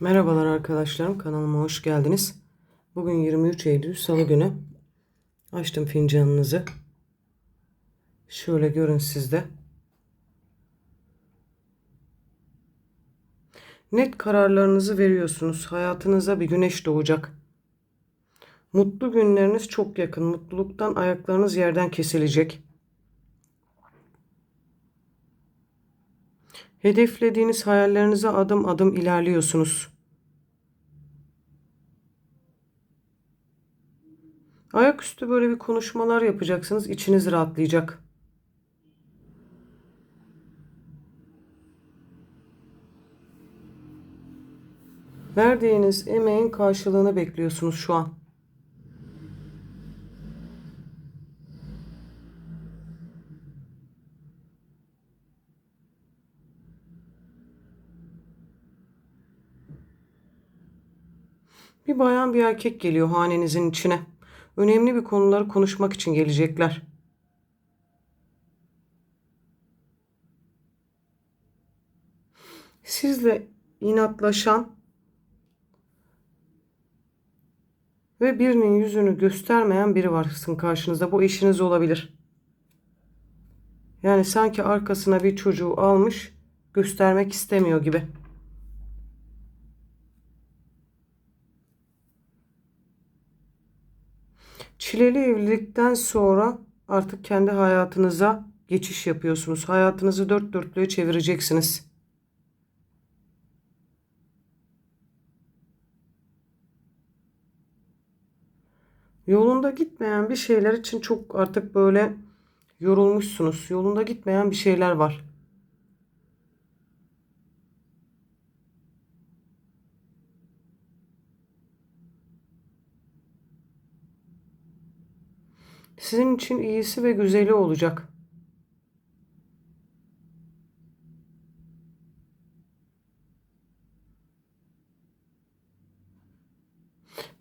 Merhabalar arkadaşlarım kanalıma hoş geldiniz. Bugün 23 Eylül Salı günü. Açtım fincanınızı. Şöyle görün sizde. Net kararlarınızı veriyorsunuz. Hayatınıza bir güneş doğacak. Mutlu günleriniz çok yakın. Mutluluktan ayaklarınız yerden kesilecek. Hedeflediğiniz hayallerinize adım adım ilerliyorsunuz. Ayaküstü böyle bir konuşmalar yapacaksınız. İçiniz rahatlayacak. Verdiğiniz emeğin karşılığını bekliyorsunuz şu an. Bir bayan bir erkek geliyor hanenizin içine. Önemli bir konuları konuşmak için gelecekler. Sizle inatlaşan ve birinin yüzünü göstermeyen biri var sizin karşınızda. Bu eşiniz olabilir. Yani sanki arkasına bir çocuğu almış, göstermek istemiyor gibi. Çileli evlilikten sonra artık kendi hayatınıza geçiş yapıyorsunuz. Hayatınızı dört dörtlüğe çevireceksiniz. Yolunda gitmeyen bir şeyler için çok artık böyle yorulmuşsunuz. Yolunda gitmeyen bir şeyler var. Sizin için iyisi ve güzeli olacak.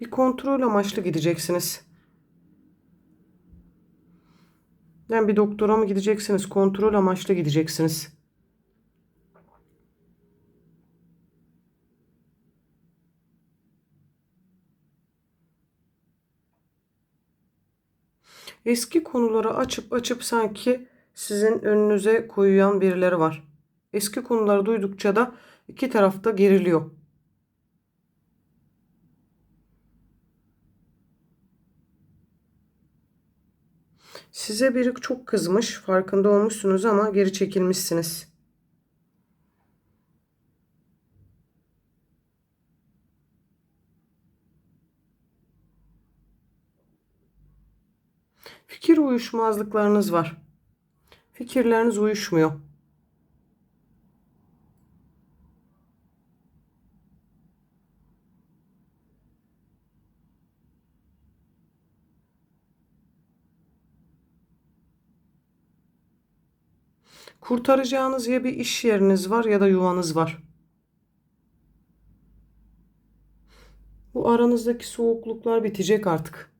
Bir kontrol amaçlı gideceksiniz. Yani bir doktora mı gideceksiniz? Kontrol amaçlı gideceksiniz. Eski konuları açıp açıp sanki sizin önünüze koyuyan birileri var. Eski konuları duydukça da iki tarafta geriliyor. Size biri çok kızmış, farkında olmuşsunuz ama geri çekilmişsiniz. Fikir uyuşmazlıklarınız var. Fikirleriniz uyuşmuyor. Kurtaracağınız ya bir iş yeriniz var ya da yuvanız var. Bu aranızdaki soğukluklar bitecek artık.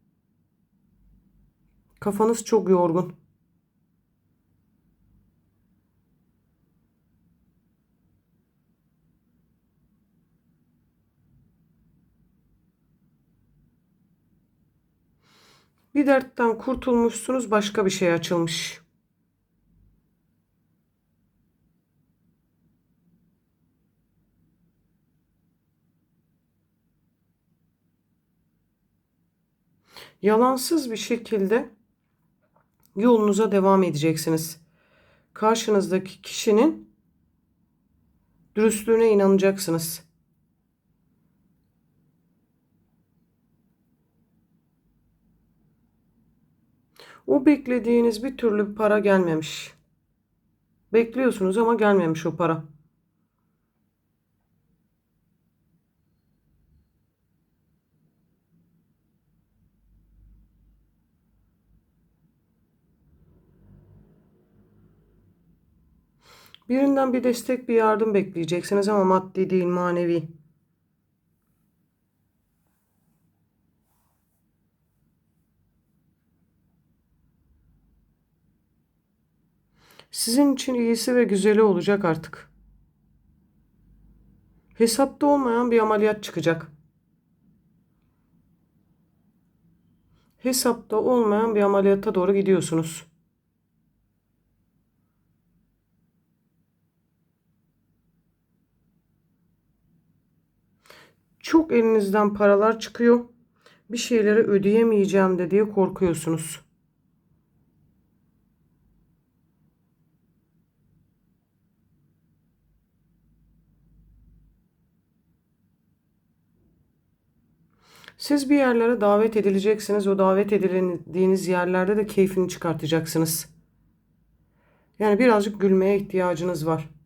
Kafanız çok yorgun. Bir dertten kurtulmuşsunuz, başka bir şey açılmış. Yalansız bir şekilde yolunuza devam edeceksiniz. Karşınızdaki kişinin dürüstlüğüne inanacaksınız. O beklediğiniz bir türlü para gelmemiş. Bekliyorsunuz ama gelmemiş o para. Birinden bir destek, bir yardım bekleyeceksiniz ama maddi değil, manevi. Sizin için iyisi ve güzeli olacak artık. Hesapta olmayan bir ameliyat çıkacak. Hesapta olmayan bir ameliyata doğru gidiyorsunuz. Çok elinizden paralar çıkıyor. Bir şeyleri ödeyemeyeceğim de diye korkuyorsunuz. Siz bir yerlere davet edileceksiniz. O davet edildiğiniz yerlerde de keyfini çıkartacaksınız. Yani birazcık gülmeye ihtiyacınız var.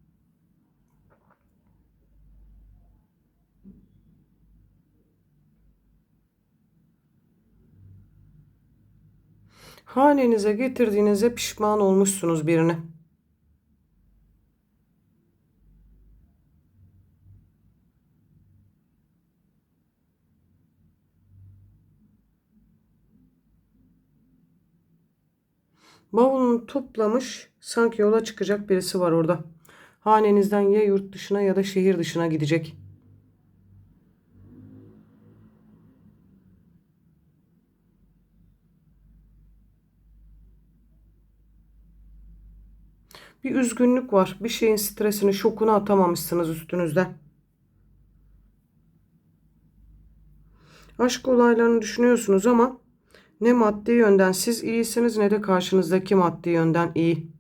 Hanenize getirdiğinize pişman olmuşsunuz birini. Bavulunu toplamış sanki yola çıkacak birisi var orada. Hanenizden ya yurt dışına ya da şehir dışına gidecek. Bir üzgünlük var. Bir şeyin stresini, şokunu atamamışsınız üstünüzden. Aşk olaylarını düşünüyorsunuz ama ne maddi yönden siz iyisiniz ne de karşınızdaki maddi yönden iyi.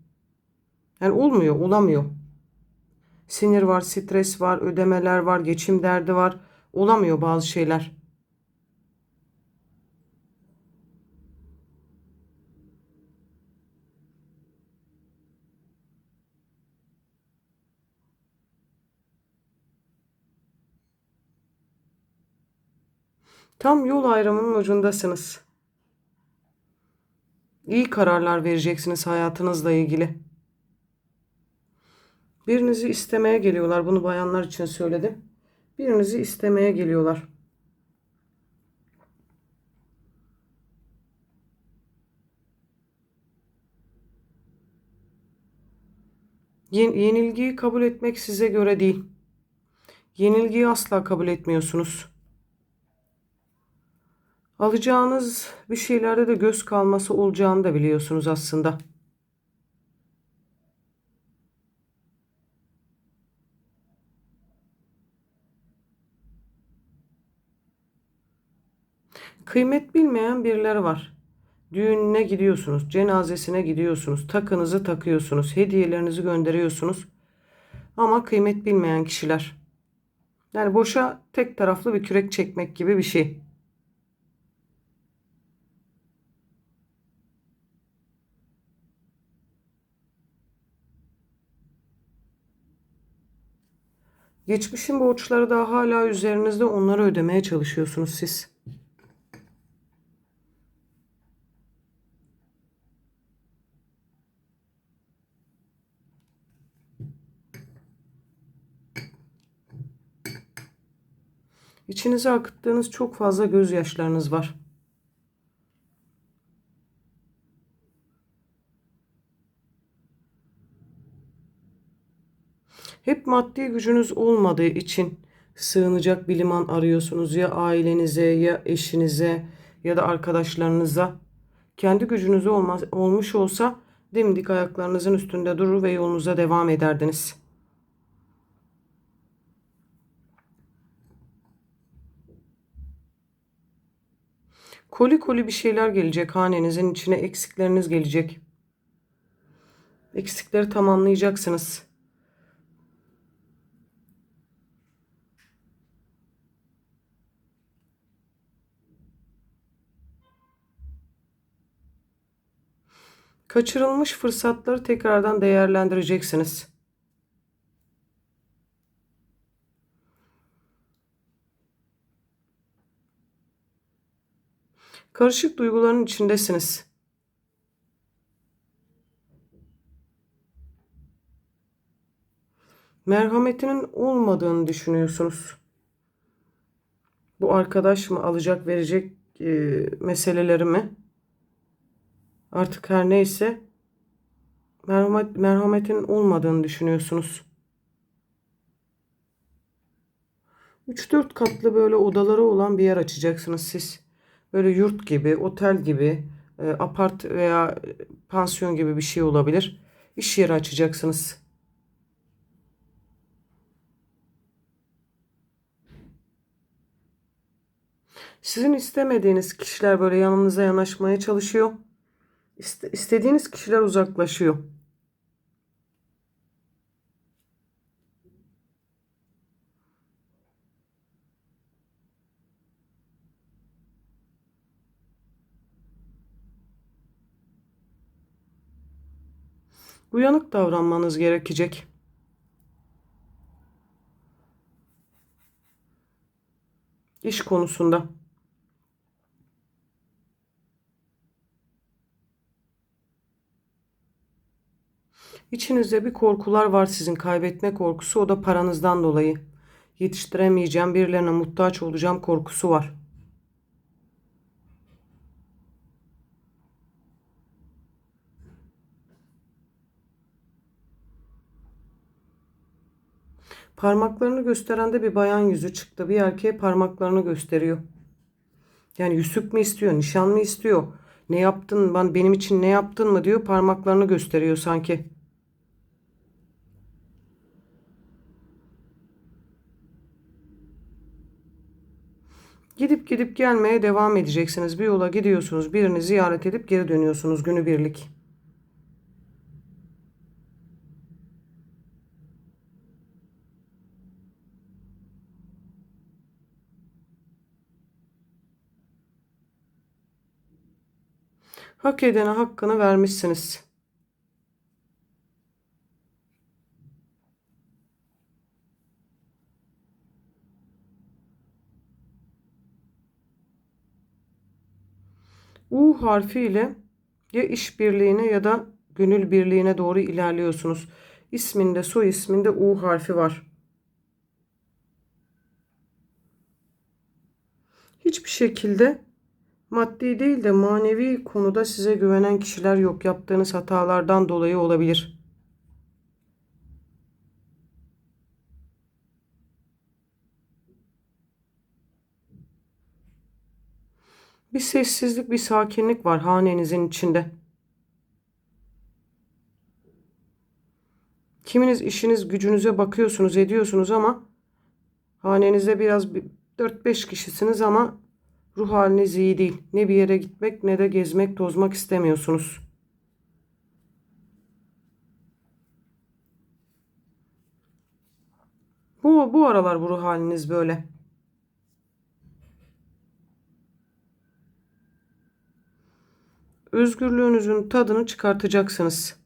Yani olmuyor, olamıyor. Sinir var, stres var, ödemeler var, geçim derdi var. Olamıyor bazı şeyler. Tam yol ayrımının ucundasınız. İyi kararlar vereceksiniz hayatınızla ilgili. Birinizi istemeye geliyorlar. Bunu bayanlar için söyledim. Birinizi istemeye geliyorlar. Yenilgiyi kabul etmek size göre değil. Yenilgiyi asla kabul etmiyorsunuz. Alacağınız bir şeylerde de göz kalması olacağını da biliyorsunuz aslında. Kıymet bilmeyen birileri var. Düğününe gidiyorsunuz, cenazesine gidiyorsunuz, takınızı takıyorsunuz, hediyelerinizi gönderiyorsunuz. Ama kıymet bilmeyen kişiler. Yani boşa tek taraflı bir kürek çekmek gibi bir şey. Geçmişin borçları da hala üzerinizde onları ödemeye çalışıyorsunuz siz. İçinize akıttığınız çok fazla gözyaşlarınız var. Hep maddi gücünüz olmadığı için sığınacak bir liman arıyorsunuz ya ailenize ya eşinize ya da arkadaşlarınıza. Kendi gücünüz olmaz, olmuş olsa dimdik ayaklarınızın üstünde durur ve yolunuza devam ederdiniz. Koli koli bir şeyler gelecek hanenizin içine eksikleriniz gelecek. Eksikleri tamamlayacaksınız. Kaçırılmış fırsatları tekrardan değerlendireceksiniz. Karışık duyguların içindesiniz. Merhametinin olmadığını düşünüyorsunuz. Bu arkadaş mı alacak verecek e, meselelerimi? Artık her neyse merhamet, merhametin olmadığını düşünüyorsunuz. 3-4 katlı böyle odaları olan bir yer açacaksınız siz. Böyle yurt gibi, otel gibi, e, apart veya pansiyon gibi bir şey olabilir. İş yeri açacaksınız. Sizin istemediğiniz kişiler böyle yanınıza yanaşmaya çalışıyor. İste, istediğiniz kişiler uzaklaşıyor. Uyanık davranmanız gerekecek. İş konusunda. İçinizde bir korkular var sizin kaybetme korkusu o da paranızdan dolayı. Yetiştiremeyeceğim, birilerine muhtaç olacağım korkusu var. Parmaklarını gösteren de bir bayan yüzü çıktı. Bir erkeğe parmaklarını gösteriyor. Yani yüzük mü istiyor, nişan mı istiyor? Ne yaptın, ben benim için ne yaptın mı diyor. Parmaklarını gösteriyor sanki. Gidip gidip gelmeye devam edeceksiniz. Bir yola gidiyorsunuz, birini ziyaret edip geri dönüyorsunuz günübirlik. Hak edene hakkını vermişsiniz. U harfiyle ya işbirliğine ya da gönül birliğine doğru ilerliyorsunuz. İsminde, soy isminde U harfi var. Hiçbir şekilde maddi değil de manevi konuda size güvenen kişiler yok. Yaptığınız hatalardan dolayı olabilir. Bir sessizlik, bir sakinlik var hanenizin içinde. Kiminiz işiniz gücünüze bakıyorsunuz, ediyorsunuz ama hanenizde biraz 4-5 kişisiniz ama ruh haliniz iyi değil. Ne bir yere gitmek ne de gezmek, tozmak istemiyorsunuz. Bu, bu aralar bu ruh haliniz böyle. Özgürlüğünüzün tadını çıkartacaksınız.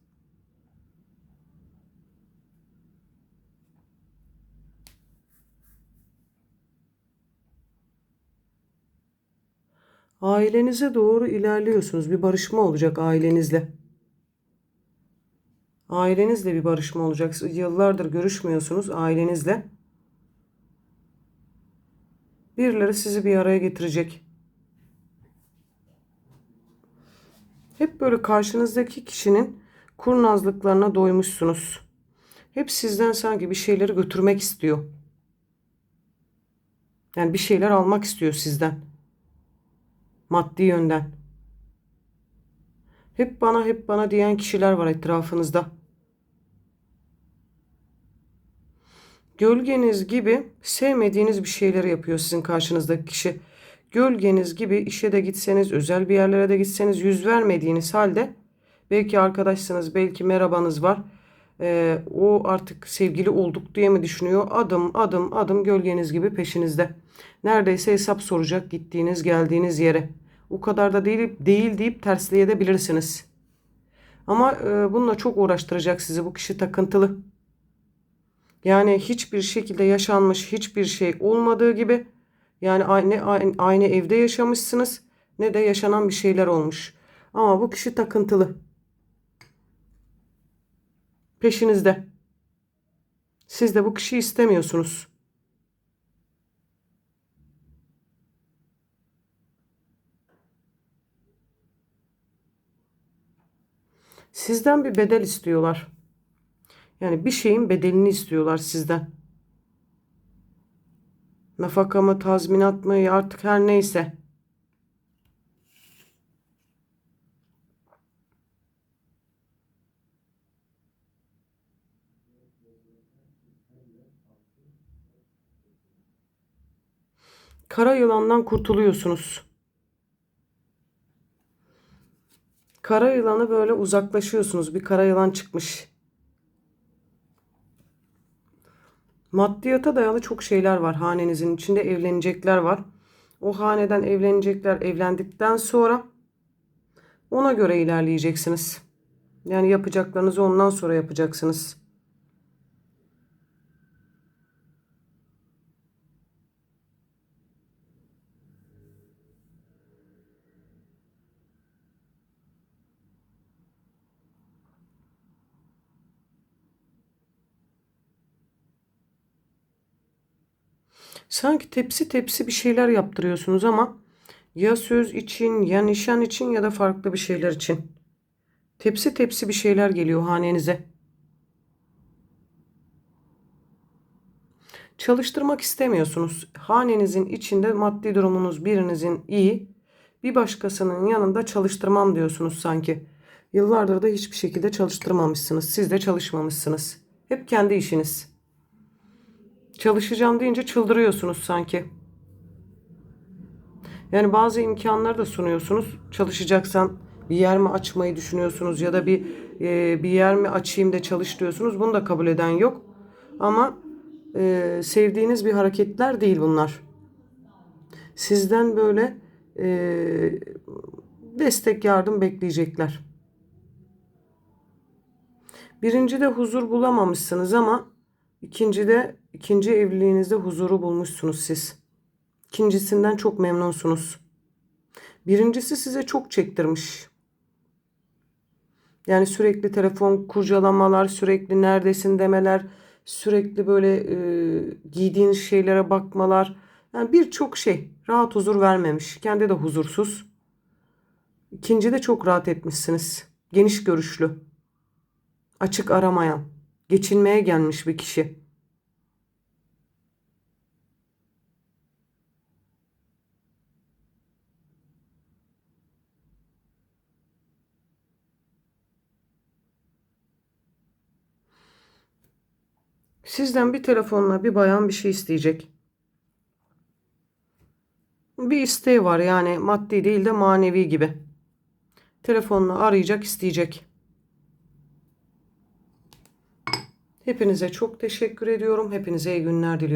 Ailenize doğru ilerliyorsunuz. Bir barışma olacak ailenizle. Ailenizle bir barışma olacak. Yıllardır görüşmüyorsunuz ailenizle. Birileri sizi bir araya getirecek. Hep böyle karşınızdaki kişinin kurnazlıklarına doymuşsunuz. Hep sizden sanki bir şeyleri götürmek istiyor. Yani bir şeyler almak istiyor sizden. Maddi yönden. Hep bana hep bana diyen kişiler var etrafınızda. Gölgeniz gibi sevmediğiniz bir şeyleri yapıyor sizin karşınızdaki kişi. Gölgeniz gibi işe de gitseniz, özel bir yerlere de gitseniz yüz vermediğiniz halde belki arkadaşsınız, belki merhabanız var. Ee, o artık sevgili olduk diye mi düşünüyor? Adım adım adım gölgeniz gibi peşinizde. Neredeyse hesap soracak gittiğiniz geldiğiniz yere. O kadar da değil, değil deyip tersleyebilirsiniz. Ama e, bununla çok uğraştıracak sizi bu kişi takıntılı. Yani hiçbir şekilde yaşanmış hiçbir şey olmadığı gibi yani aynı, aynı, evde yaşamışsınız ne de yaşanan bir şeyler olmuş. Ama bu kişi takıntılı. Peşinizde. Siz de bu kişiyi istemiyorsunuz. Sizden bir bedel istiyorlar. Yani bir şeyin bedelini istiyorlar sizden. Nafaka mı, tazminat mı artık her neyse. Kara yılandan kurtuluyorsunuz. Kara yılanı böyle uzaklaşıyorsunuz. Bir kara yılan çıkmış. Maddiyata dayalı çok şeyler var hanenizin içinde evlenecekler var. O haneden evlenecekler evlendikten sonra ona göre ilerleyeceksiniz. Yani yapacaklarınızı ondan sonra yapacaksınız. Sanki tepsi tepsi bir şeyler yaptırıyorsunuz ama ya söz için, ya nişan için ya da farklı bir şeyler için. Tepsi tepsi bir şeyler geliyor hanenize. Çalıştırmak istemiyorsunuz. Hanenizin içinde maddi durumunuz birinizin iyi, bir başkasının yanında çalıştırmam diyorsunuz sanki. Yıllardır da hiçbir şekilde çalıştırmamışsınız. Siz de çalışmamışsınız. Hep kendi işiniz. Çalışacağım deyince çıldırıyorsunuz sanki. Yani bazı imkanları da sunuyorsunuz. Çalışacaksan bir yer mi açmayı düşünüyorsunuz ya da bir e, bir yer mi açayım da çalış diyorsunuz. Bunu da kabul eden yok. Ama e, sevdiğiniz bir hareketler değil bunlar. Sizden böyle e, destek yardım bekleyecekler. Birinci de huzur bulamamışsınız ama ikinci de ikinci evliliğinizde huzuru bulmuşsunuz siz. İkincisinden çok memnunsunuz. Birincisi size çok çektirmiş. Yani sürekli telefon kurcalamalar, sürekli neredesin demeler, sürekli böyle e, giydiğiniz şeylere bakmalar. Yani birçok şey rahat huzur vermemiş. Kendi de huzursuz. İkinci de çok rahat etmişsiniz. Geniş görüşlü. Açık aramayan. Geçinmeye gelmiş bir kişi. Sizden bir telefonla bir bayan bir şey isteyecek. Bir isteği var yani maddi değil de manevi gibi. Telefonla arayacak isteyecek. Hepinize çok teşekkür ediyorum. Hepinize iyi günler diliyorum.